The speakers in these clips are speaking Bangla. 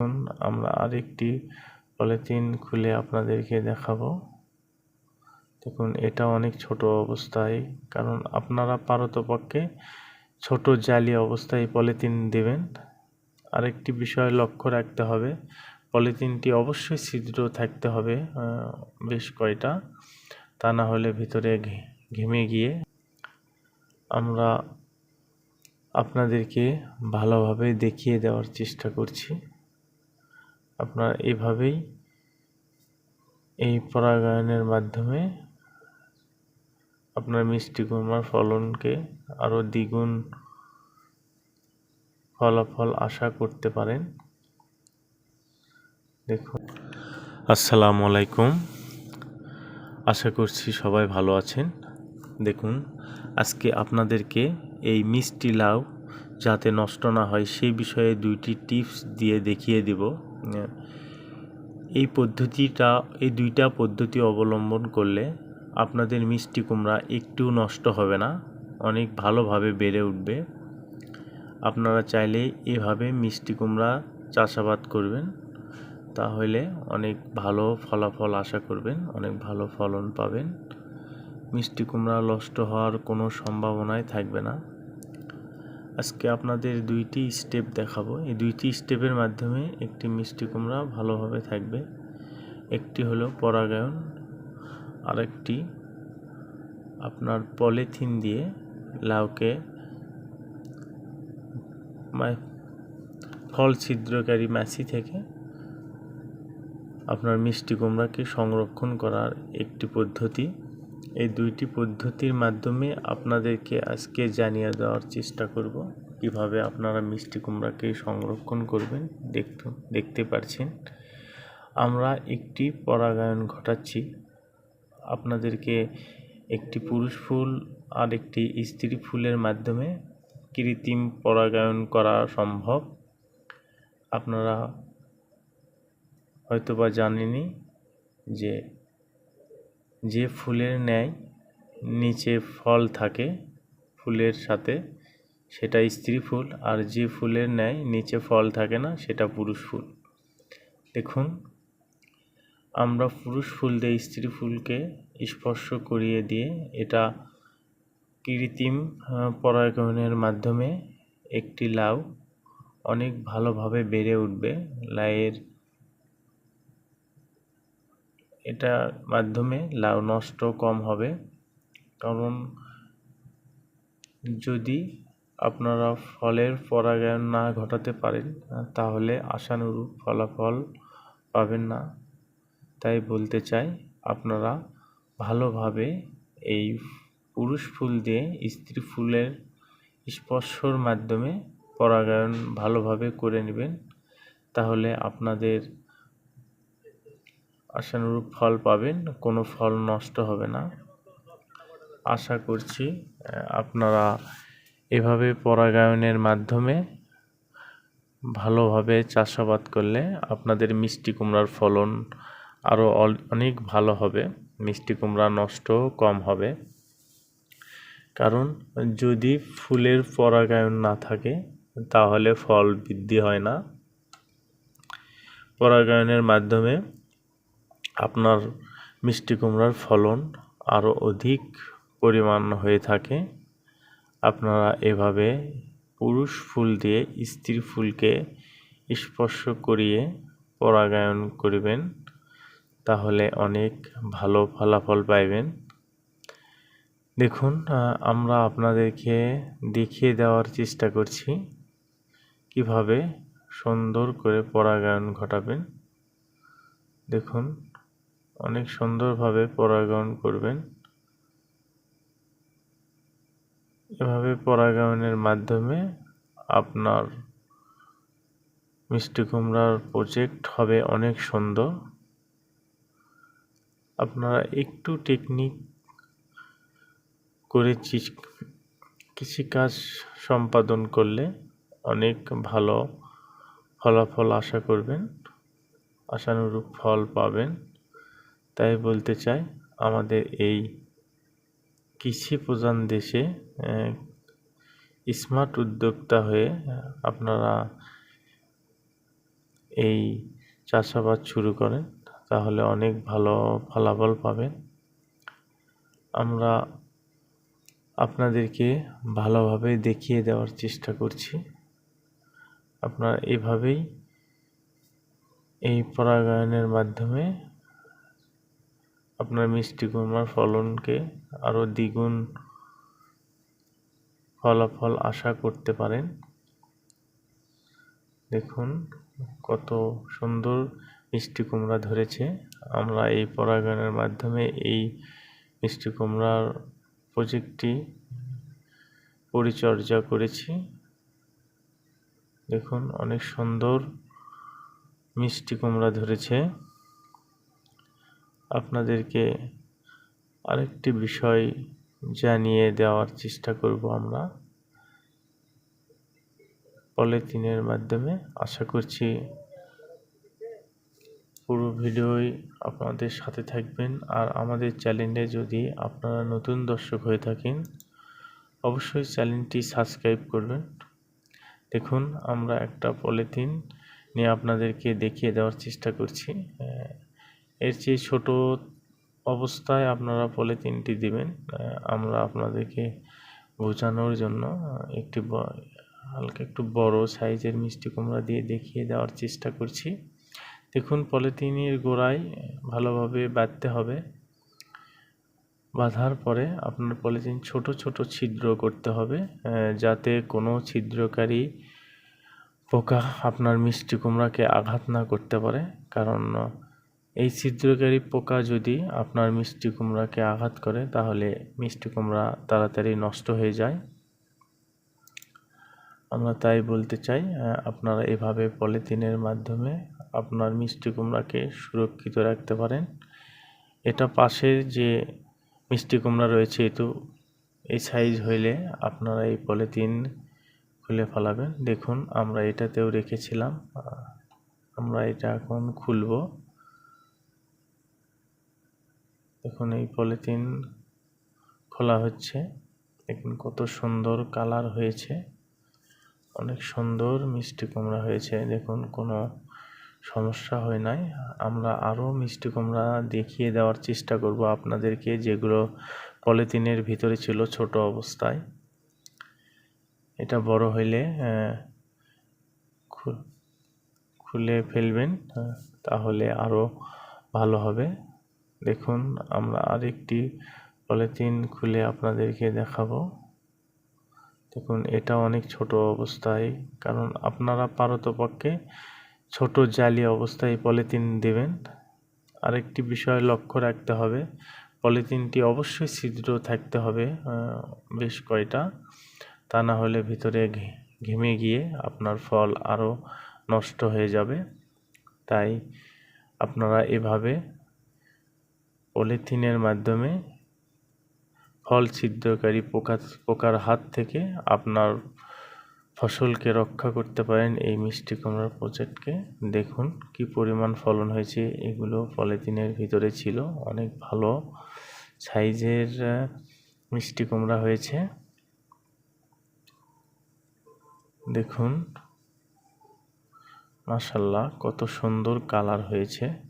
এখন আমরা আরেকটি পলিথিন খুলে আপনাদেরকে দেখাবো। দেখুন, এটা অনেক ছোট অবস্থায়, কারণ আপনারা পারতপক্ষে ছোট জালি অবস্থায় পলিথিন দেবেন। আরেকটি বিষয় লক্ষ্য রাখতে হবে, পলিথিনটি অবশ্যই ছিদ্র থাকতে হবে বেশ কয়টা, তা না হলে ভিতরে ঘেমে গিয়ে আমরা আপনাদেরকে ভালোভাবে দেখিয়ে দেওয়ার চেষ্টা করছি। আপনারা এইভাবেই এই পরাগায়নের মাধ্যমে আপনার মিষ্টি কুমড়ার ফলনকে আরও দ্বিগুণ ফলাফল আশা করতে পারেন। দেখুন। আসসালামু আলাইকুম। আশা করছি সবাই ভালো আছেন। দেখুন, আজকে আপনাদেরকে এই মিষ্টি লাউ যাতে নষ্ট না হয় সেই বিষয়ে দুইটি টিপস দিয়ে দেখিয়ে দিব। এই পদ্ধতিটা, এই দুইটা পদ্ধতি অবলম্বন করলে আপনাদের মিষ্টি কুমড়া একটু নষ্ট হবে না, অনেক ভালোভাবে বেড়ে উঠবে। আপনারা চাইলে এভাবে মিষ্টি কুমড়া চাষাবাদ করবেন, তাহলে অনেক ভালো ফলাফল আশা করবেন, অনেক ভালো ফলন পাবেন। মিষ্টি কুমড়া নষ্ট হওয়ার কোনো সম্ভাবনাই থাকবে না। আজকে আপনাদের দুইটি স্টেপ দেখাবো। এই দুইটি স্টেপের মাধ্যমে একটি মিষ্টি কুমড়া ভালোভাবে থাকবে। একটি হলো পরাগায়ন, আরেকটি আপনার পলিথিন দিয়ে লাউকে মা- ফল ছিদ্রকারী মাছি থেকে আপনার মিষ্টি কুমড়াকে সংরক্ষণ করার একটি পদ্ধতি। এই দুইটি পদ্ধতির মাধ্যমে আপনাদেরকে আজকে জানিয়ে দেওয়ার চেষ্টা করব। কীভাবে আপনারা মিষ্টি কুমড়াকে সংরক্ষণ করবেন, দেখতে দেখতে পারছেন। আমরা একটি পরাগায়ন ঘটাচ্ছি। আপনাদেরকে একটি পুরুষ ফুল আর একটি স্ত্রী ফুলের মাধ্যমে কৃত্রিম পরাগায়ন করা সম্ভব। আপনারা হয়তোবা জানেনই যে যে ফুলের ন্যায় নিচে ফল থাকে ফুলের সাথে সেটা স্ত্রী ফুল আর যে ফুলের ন্যায় নিচে ফল থাকে না সেটা পুরুষ ফুল। দেখুন আমরা পুরুষ ফুল দিয়ে স্ত্রী ফুলকে স্পর্শ করিয়ে দিয়ে এটা কৃত্রিম আহ, পরাগায়নের মাধ্যমে একটি লাউ অনেক ভালোভাবে বেড়ে উঠবে। লাউয়ের এটার মাধ্যমে লাউ নষ্ট কম হবে। কারণ যদি আপনারা ফলের পরাগায়ন না ঘটাতে পারেন, তাহলে আশানুরূপ ফলাফল পাবেন না। তাই বলতে চাই, আপনারা ভালোভাবে এই পুরুষ ফুল দিয়ে স্ত্রী ফুলের স্পর্শর মাধ্যমে পরাগায়ন ভালোভাবে করে নেবেন। তাহলে আপনাদের আশানুরূপ ফল পাবেন, কোনো ফল নষ্ট হবে না। আশা করছি আপনারা এভাবে পরাগায়নের মাধ্যমে ভালোভাবে চাষাবাদ করলে আপনাদের মিষ্টি কুমড়ার ফলন আরও অনেক ভালো হবে, মিষ্টি কুমড়া নষ্টও কম হবে। কারণ যদি ফুলের পরাগায়ন না থাকে, তাহলে ফল বৃদ্ধি হয় না। পরাগায়নের মাধ্যমে আপনার মিষ্টি কুমড়ার ফলন আরও অধিক পরিমাণ হয়ে থাকে। আপনারা এভাবে পুরুষ ফুল দিয়ে স্ত্রী ফুলকে স্পর্শ করিয়ে পরাগায়ন করবেন, তাহলে অনেক ভালো ফলাফল পাইবেন। দেখুন আমরা আপনাদেরকে দেখিয়ে দেওয়ার চেষ্টা করছি কীভাবে সুন্দর করে পরাগায়ন ঘটাবেন। দেখুন অনেক সুন্দরভাবে পরাগায়ন করবেন। এভাবে পরাগায়নের মাধ্যমে আপনার মিষ্টি কুমড়ার প্রজেক্ট হবে অনেক সুন্দর। আপনারা একটু টেকনিক করে কৃষিকাজ সম্পাদন করলে অনেক ভালো ফলাফল আশা করবেন। আশানুরূপ ফল পাবেন। তাই বলতে চাই, আমাদের এই কৃষি প্রধান দেশে স্মার্ট উদ্যোক্তা হয়ে, আপনারা এই চাষাবাদ শুরু করেন, তাহলে অনেক ভালো ফলাফল পাবেন। আমরা আপনাদেরকে ভালোভাবে দেখিয়ে দেওয়ার চেষ্টা করছি। আপনারা এভাবেই এই পরাগায়নের মাধ্যমে আপনার মিষ্টি কুমড়ার ফলনকে আরও দ্বিগুণ ফলাফল আশা করতে পারেন। দেখুন কত সুন্দর মিষ্টি কুমড়া ধরেছে। আমরা এই পরাগায়নের মাধ্যমে এই মিষ্টি কুমড়ার প্রজেক্টটি পরিচর্যা করেছি। দেখুন অনেক সুন্দর মিষ্টি কুমড়া ধরেছে। আপনাদেরকে আরেকটি বিষয় জানিয়ে দেওয়ার চেষ্টা করব আমরা। পলিথিনের মাধ্যমে আশা করছি পুরো ভিডিওই আপনাদের সাথে থাকবেন। আর আমাদের চ্যানেলে যদি আপনারা নতুন দর্শক হয়ে থাকেন, অবশ্যই চ্যানেলটি সাবস্ক্রাইব করবেন। দেখুন, আমরা একটা পলিথিন নিয়ে আপনাদেরকে দেখিয়ে দেওয়ার চেষ্টা করছি। এর চেয়ে ছোট অবস্থায় আপনারা পলিথিনটি দিবেন আমরা আপনাদেরকে বোঝানোর জন্য একটি হালকা একটু বড় সাইজের মিষ্টি কুমড়া দিয়ে দেখিয়ে দেওয়ার চেষ্টা করছি। দেখুন, পলিথিনের গোড়ায় ভালোভাবে বাঁধতে হবে। বাঁধার পরে আপনার পলিথিন ছোট ছোট ছিদ্র করতে হবে যাতে কোনো ছিদ্রকারী পোকা আপনার মিষ্টি কুমড়াকে আঘাত না করতে পারে। কারণ এই ছিদ্রকারী পোকা যদি আপনার মিষ্টি কুমড়াকে আঘাত করে, তাহলে মিষ্টি কুমড়া তাড়াতাড়ি নষ্ট হয়ে যায়। আমরা তাই বলতে চাই আপনারা এভাবে পলিথিনের মাধ্যমে আপনার মিষ্টি কুমড়াকে সুরক্ষিত রাখতে পারেন। এটা পাশের যে মিষ্টি কুমড়া রয়েছে এতো এই সাইজ হইলে আপনারা এই পলিথিন খুলে ফেলাবেন। দেখুন, আমরা এটাতেও রেখেছিলাম আমরা এটা এখন খুলব। দেখুন এই পলিথিন খোলা হচ্ছে। দেখুন কত সুন্দর কালার হয়েছে। অনেক সুন্দর মিষ্টি কুমড়া হয়েছে। দেখুন, কোনো সমস্যা হয় নাই। আমরা আরও মিষ্টি কুমড়া দেখিয়ে দেওয়ার চেষ্টা করব আপনাদেরকে, যেগুলো পলিথিনের ভিতরে ছিল ছোট অবস্থায়। এটা বড় হইলে খুলে ফেলবেন তাহলে আরও ভালো হবে। দেখুন, আমরা আরেকটি পলিথিন খুলে আপনাদেরকে দেখাবো। দেখুন, এটা অনেক ছোট অবস্থায়, কারণ আপনারা পারতপক্ষে ছোট জালি অবস্থায় পলিথিন দেবেন। আরেকটি বিষয় লক্ষ্য রাখতে হবে, পলিথিনটি অবশ্যই ছিদ্র থাকতে হবে বেশ কয়টা, তা না হলে ভিতরে ঘেমে গিয়ে আপনার ফল আরও নষ্ট হয়ে যাবে। তাই আপনারা এভাবে পলিথিনের মাধ্যমে ফল ছিদ্রকারী পোকা পোকার হাত থেকে আপনার ফসলকে রক্ষা করতে পারেন। এই মিষ্টি কুমড়ার প্রজেক্টকে দেখুন, কি পরিমাণ ফলন হয়েছে। এগুলো পলিথিনের ভিতরে ছিল, অনেক ভালো সাইজের মিষ্টি কুমড়া হয়েছে। দেখুন মাসাল্লাহ কত সুন্দর কালার হয়েছে।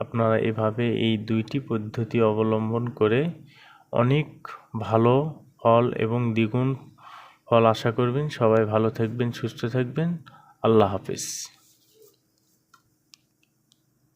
আপনারা এভাবে এই দুইটি পদ্ধতি অবলম্বন করে অনেক ভালো ফল এবং দ্বিগুণ ফল আশা করবেন। সবাই ভালো থাকবেন, সুস্থ থাকবেন। আল্লাহ হাফিজ।